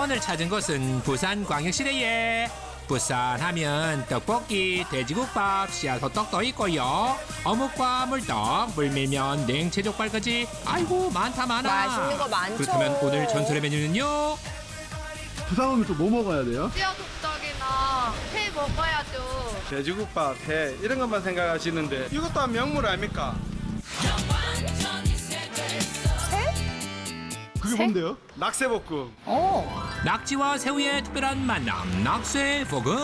오늘 찾은 곳은 부산광역시래에 부산 하면 떡볶이, 돼지국밥, 씨앗 호떡도 있고요. 어묵과 물떡, 물밀면, 냉채족발까지 아이고 많다 많아. 맛있는 거 많죠. 그렇다면 오늘 전설의 메뉴는요? 부산 오면 또 뭐 먹어야 돼요? 씨앗 호떡이나 회 먹어야죠. 돼지국밥, 회 이런 것만 생각하시는데 이것도 한 명물 아닙니까? 그게 뭔데요? 낙새볶음. 낙지와 새우의 특별한 만남, 낙쇠볶음.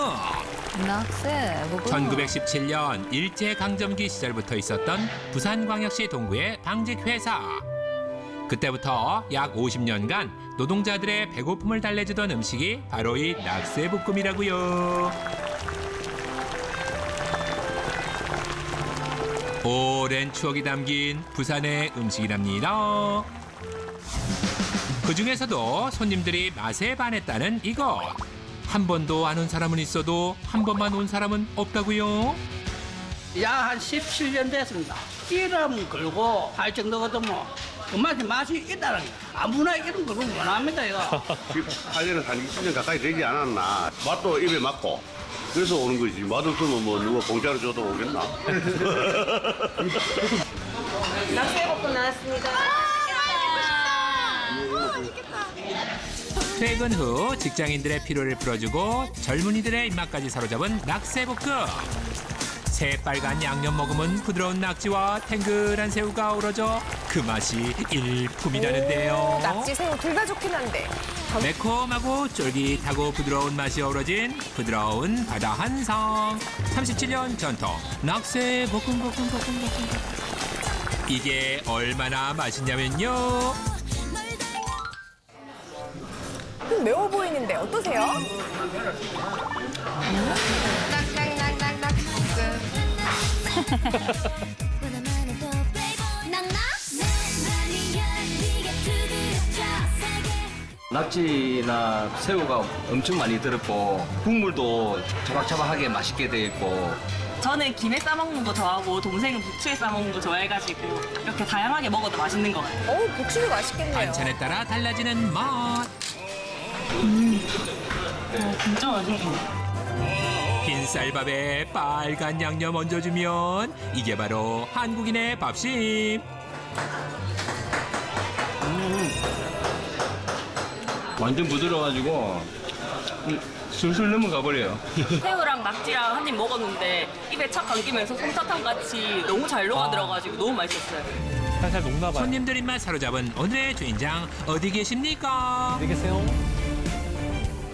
낙새. 1917년 일제강점기 시절부터 있었던 부산광역시 동구의 방직회사. 그때부터 약 50년간 노동자들의 배고픔을 달래주던 음식이 바로 이 낙쇠볶음이라고요. 오랜 추억이 담긴 부산의 음식이랍니다. 그 중에서도 손님들이 맛에 반했다는 이것. 한 번도 안 온 사람은 있어도 한 번만 온 사람은 없다고요. 약한 17년 됐습니다. 이름 걸고 할 정도거든 뭐. 그만큼 맛이 있다는 게 아무나 이런 걸 원합니다 이거. 18년은 한 20년 가까이 되지 않았나. 맛도 입에 맞고. 그래서 오는 거지. 맛없으면 뭐 누가 공짜로 줘도 오겠나. 퇴근 후 직장인들의 피로를 풀어주고 젊은이들의 입맛까지 사로잡은 낙새볶음. 새빨간 양념 머금은 부드러운 낙지와 탱글한 새우가 어우러져 그 맛이 일품이라는데요. 낙지 새우 둘 다 좋긴 한데. 매콤하고 쫄깃하고 부드러운 맛이 어우러진 부드러운 바다 한상 37년 전통 낙새 볶음 볶음 볶음 볶음 이게 얼마나 맛있냐면요 좀 매워 보이는데 어떠세요? 낙지나 새우가 엄청 많이 들었고 국물도 자박자박하게 맛있게 돼 있고 저는 김에 싸먹는 거 좋아하고 동생은 부추에 싸먹는 거 좋아해가지고 이렇게 다양하게 먹어도 맛있는 것 같아요. 어우, 복수도 맛있겠네요. 반찬에 따라 달라지는 맛 진짜 맛있네요. 흰 쌀밥에 빨간 양념 얹어주면 이게 바로 한국인의 밥심 완전 부드러워가지고 음, 술술 넘어가 버려요. 새우랑 낙지랑 한 입 먹었는데 입에 착 감기면서 솜사탕 같이 너무 잘 녹아들어가지고 너무 맛있었어요. 살살 녹나 봐요. 손님들 입맛 사로잡은 오늘의 주인장 어디 계십니까? 어디 계세요?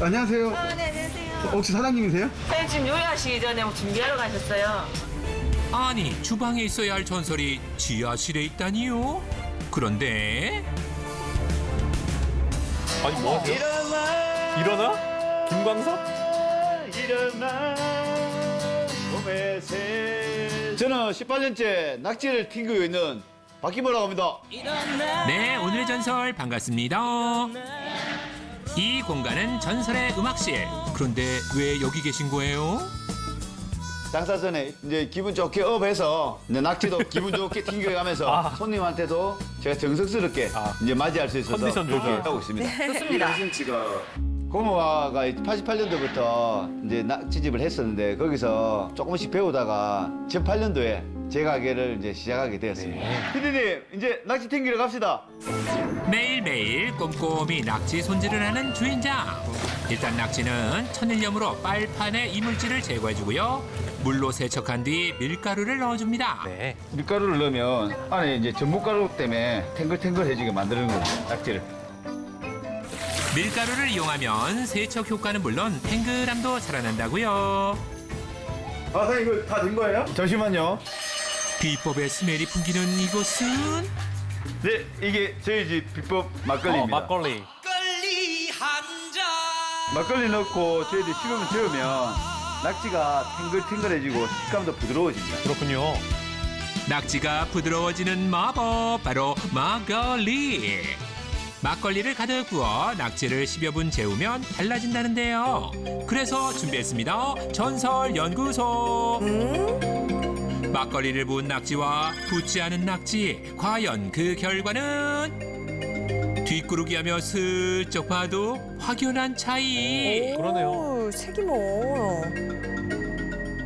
안녕하세요. 아, 네, 안녕하세요. 혹시 사장님이세요? 선생님 지금 요리하시기 전에 뭐 준비하러 가셨어요? 아니 주방에 있어야 할 전설이 지하실에 있다니요? 그런데 아니 뭐 하세요? 일어나? 김광석? 저는 18년째 낙지를 튕기고 있는 박기모라고 합니다. 네, 오늘의 전설 반갑습니다. 이 공간은 전설의 음악실. 그런데 왜 여기 계신 거예요? 장사 전에 이제 기분 좋게 업해서 이제 낙지도 기분 좋게 튕겨가면서 아. 손님한테도 제가 정성스럽게 이제 맞이할 수 있어서 컨디션 그렇게 조절. 하고 있습니다. 좋습니다. 고모가 88년도부터 이제 낙지집을 했었는데 거기서 조금씩 배우다가 2008년도에 제 가게를 이제 시작하게 되었습니다. 피디님 이제 낙지 튕기러 갑시다. 매일매일 꼼꼼히 낙지 손질을 하는 주인장. 일단 낙지는 천일염으로 빨판에 이물질을 제거해주고요. 물로 세척한 뒤 밀가루를 넣어줍니다. 네. 밀가루를 넣으면 안에 이제 전분가루 때문에 탱글탱글해지게 만드는 거예요. 낙지를. 밀가루를 이용하면 세척 효과는 물론 탱글함도 살아난다고요. 아, 선생님 이거 다 된 거예요? 잠시만요. 비법의 스멜이 풍기는 이곳은 네, 이게 저희 집 비법 어, 막걸리입니다. 막걸리. 막걸리 넣고 저희들 식으면 재우면 낙지가 탱글탱글해지고 식감도 부드러워집니다. 그렇군요. 낙지가 부드러워지는 마법 바로 막걸리. 막걸리를 가득 부어 낙지를 10여 분 재우면 달라진다는데요. 그래서 준비했습니다. 전설 연구소. 막걸리를 부은 낙지와 붓지 않은 낙지. 과연 그 결과는 뒷구르기하며 슬쩍 봐도 확연한 차이. 그러네요. 색이 뭐.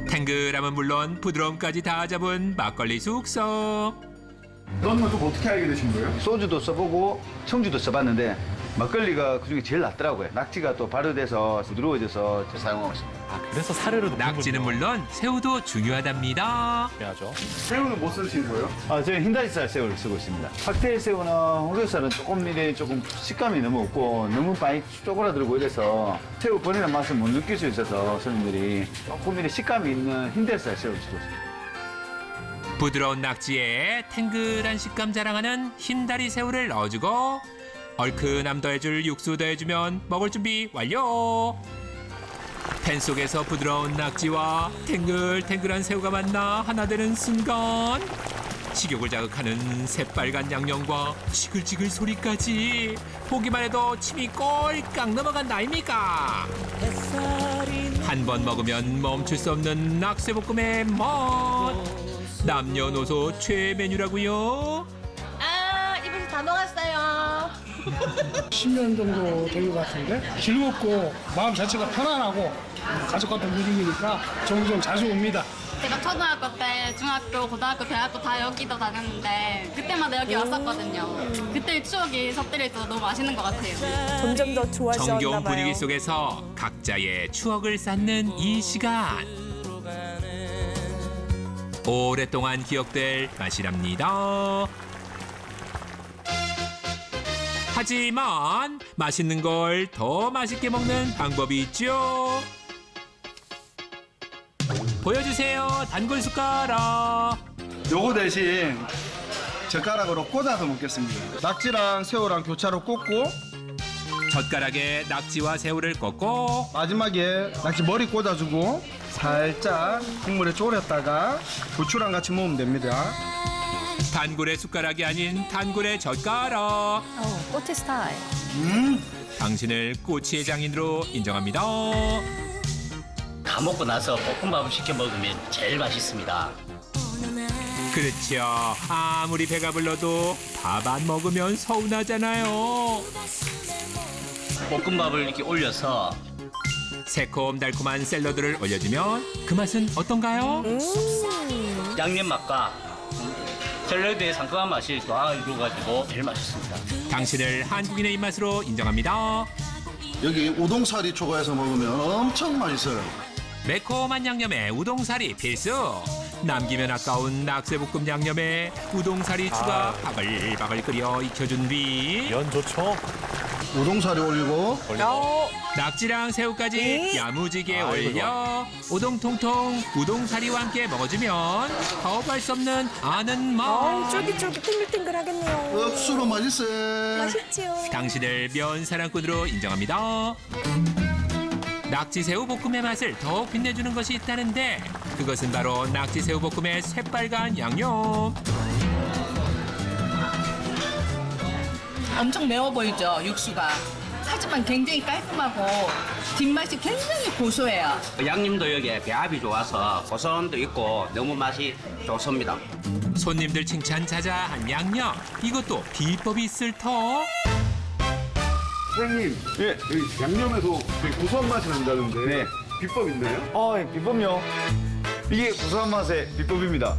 탱글함은 물론 부드러움까지 다 잡은 막걸리 숙성. 건좀 어떻게 알게 되신 거예요? 소주도 써보고 청주도 써봤는데 막걸리가 그중에 제일 낫더라고요. 낙지가 또 발효돼서 부드러워져서 사용하고 있습니다. 아, 그래서 사르르 넣는군요. 낙지는 물론 새우도 중요하답니다. 중요하죠. 새우는 못 쓰시는 거예요? 아, 저는 흰다리살 새우를 쓰고 있습니다. 칵테일 새우나 홍게살은 조금 이래 조금 식감이 너무 없고 너무 많이 쪼그라들고 이래서 새우 본연의 맛을 못 느낄 수 있어서 손님들이 조금 이래 식감이 있는 흰다리살 새우를 쓰고 있습니다. 부드러운 낙지에 탱글한 식감 자랑하는 흰다리 새우를 넣어주고 얼큰함 더해줄 육수 더해주면 먹을 준비 완료. 팬 속에서 부드러운 낙지와 탱글탱글한 새우가 만나 하나 되는 순간 식욕을 자극하는 새빨간 양념과 지글지글 소리까지 보기만 해도 침이 꼴깍 넘어간다 아닙니까? 한 번 먹으면 멈출 수 없는 낙새볶음의 맛 남녀노소 최애 메뉴라고요. 아 입에서 다 녹았어요 10년 정도 된 것 같은데 즐겁고 마음 자체가 편안하고 가족 같은 분위기니까 종종 자주 옵니다. 제가 초등학교 때 중학교 고등학교 대학교 다 여기도 다녔는데 그때마다 여기 왔었거든요 그때 추억이 섞여 있어서 너무 맛있는 것 같아요 점점 더 좋아지셨나 정겨운 봐요. 분위기 속에서 각자의 추억을 쌓는 이 시간. 오랫동안 기억될 맛이랍니다. 하지만 맛있는 걸 더 맛있게 먹는 방법이 있죠. 보여주세요, 단골 숟가락. 요거 대신 젓가락으로 꽂아서 먹겠습니다. 낙지랑 새우랑 교차로 꽂고 젓가락에 낙지와 새우를 꺾고 마지막에 낙지 머리 꽂아주고 살짝 국물에 졸였다가 고추랑 같이 먹으면 됩니다. 단골의 숟가락이 아닌 단골의 젓가락. 어, 꼬치 스타일. 당신을 꼬치의 장인으로 인정합니다. 다 먹고 나서 볶음밥을 시켜 먹으면 제일 맛있습니다. 그렇죠. 아무리 배가 불러도 밥 안 먹으면 서운하잖아요. 볶음밥을 이렇게 올려서 새콤달콤한 샐러드를 올려주면 그 맛은 어떤가요? 양념 맛과 샐러드의 상큼한 맛이 다 이루어가지고 제일 맛있습니다. 당신을 한국인의 입맛으로 인정합니다. 여기 우동사리 추가해서 먹으면 엄청 맛있어요. 매콤한 양념에 우동사리 필수. 남기면 아까운 낙새볶음 양념에 우동사리 추가 바글바글 끓여 익혀준 뒤 면 좋죠? 우동사리 올리고 어, 낙지랑 새우까지 네. 야무지게 올려 우동통통 우동사리와 함께 먹어주면 거부할 수 없는 아는 어, 맛 쫄깃쫄깃 탱글탱글 하겠네요. 억수로 맛있어요. 맛있지요. 당신을 면 사랑꾼으로 인정합니다 낙지새우 볶음의 맛을 더욱 빛내주는 것이 있다는데 그것은 바로 낙지새우 볶음의 새빨간 양념 엄청 매워 보이죠 육수가. 하지만 굉장히 깔끔하고 뒷맛이 굉장히 고소해요. 양념도 여기에 배합이 좋아서 고소함도 있고 너무 맛이 좋습니다. 손님들 칭찬 자자한 양념 이것도 비법이 있을 터 사장님, 예. 여기 양념에서 되게 고소한 맛이 난다는데 네. 비법 있나요? 어, 예, 비법요. 이게 고소한 맛의 비법입니다.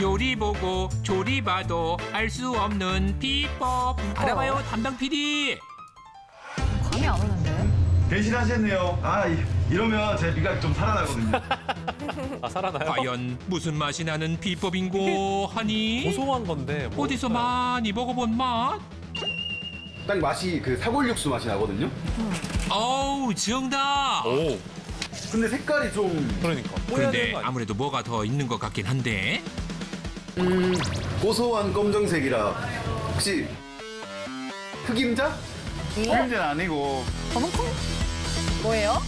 요리 보고 조리 봐도 알 수 없는 비법 알아봐요 담당 PD 감이 안 오는데. 대신하셨네요. 아, 이- 이러면 제 미각 좀 살아나거든요. 아, 살아나요? 과연 무슨 맛이 나는 비법인고 하니 고소한 건데. 뭐 어디서 있어요? 많이 먹어본 맛? 딱 맛이 그 사골육수 맛이 나거든요. 어우 정답 오, 근데 색깔이 좀 그러니까. 그런데 아무래도 뭐가 더 있는 것 같긴 한데 고소한 검정색이라 혹시 흑임자? 흑임자는 아니고 검은 콩? 뭐예요?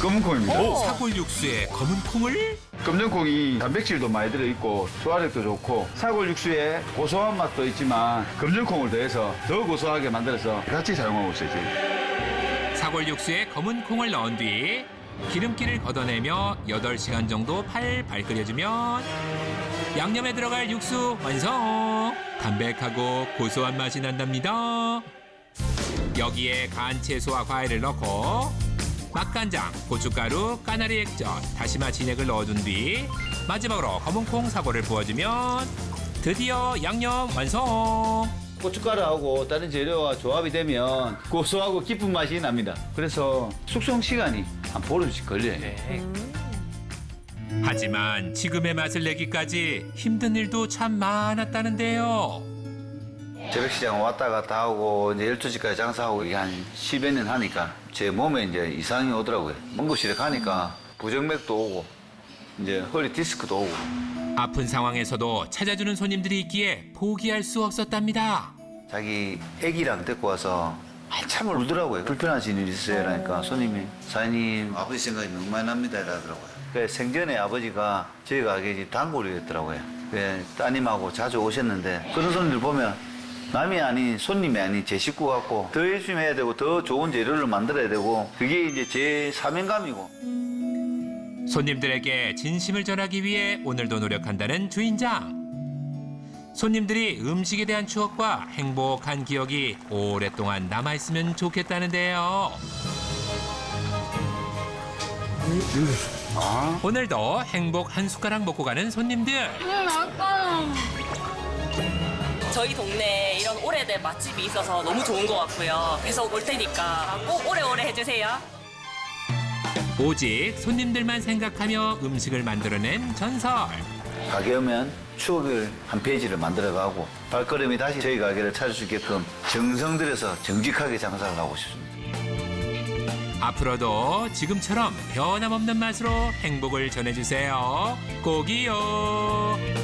검은콩입니다. 사골 육수에 검은 콩을 검정콩이 단백질도 많이 들어있고 소화력도 좋고 사골 육수에 고소한 맛도 있지만 검정콩을 더해서 더 고소하게 만들어서 같이 사용하고 있어요 지금. 사골 육수에 검은 콩을 넣은 뒤 기름기를 걷어내며 8시간 정도 팔팔 끓여주면 양념에 들어갈 육수 완성 담백하고 고소한 맛이 난답니다. 여기에 간 채소와 과일을 넣고 맛간장, 고춧가루, 까나리 액젓, 다시마 진액을 넣어준 뒤 마지막으로 검은콩 사고를 부어주면 드디어 양념 완성. 고춧가루하고 다른 재료와 조합이 되면 고소하고 깊은 맛이 납니다. 그래서 숙성 시간이 한 보름씩 걸려요. 하지만 지금의 맛을 내기까지 힘든 일도 참 많았다는데요. 재백시장 왔다 갔다 하고 이제 12시까지 장사하고 이게 한 10여 년 하니까 제 몸에 이제 이상이 오더라고요. 응급실에 가니까 부정맥도 오고 이제 허리 디스크도 오고 아픈 상황에서도 찾아주는 손님들이 있기에 포기할 수 없었답니다. 자기 애기랑 데리고 와서 한참을 울더라고요. 불편하신 일 있어요. 그러니까 손님이 사장님 아버지 생각이 너무 많이 납니다. 이러더라고요. 그 생전에 아버지가 저희 가게에 단골이었더라고요. 그 따님하고 자주 오셨는데 그런 손님들 보면 남이 아닌 손님이 아닌 제 식구 같고 더 열심히 해야 되고 더 좋은 재료를 만들어야 되고 그게 이제 제 사명감이고 손님들에게 진심을 전하기 위해 오늘도 노력한다는 주인장. 손님들이 음식에 대한 추억과 행복한 기억이 오랫동안 남아있으면 좋겠다는데요. 오늘도 행복 한 숟가락 먹고 가는 손님들. 저희 동네에 이런 오래된 맛집이 있어서 너무 좋은 것 같고요. 계속 올 테니까 꼭 오래오래 해주세요. 오직 손님들만 생각하며 음식을 만들어낸 전설. 가게 오면 추억을 한 페이지를 만들어가고 발걸음이 다시 저희 가게를 찾을 수 있게끔 정성 들여서 정직하게 장사를 하고 싶습니다. 앞으로도 지금처럼 변함없는 맛으로 행복을 전해주세요. 꼭이요.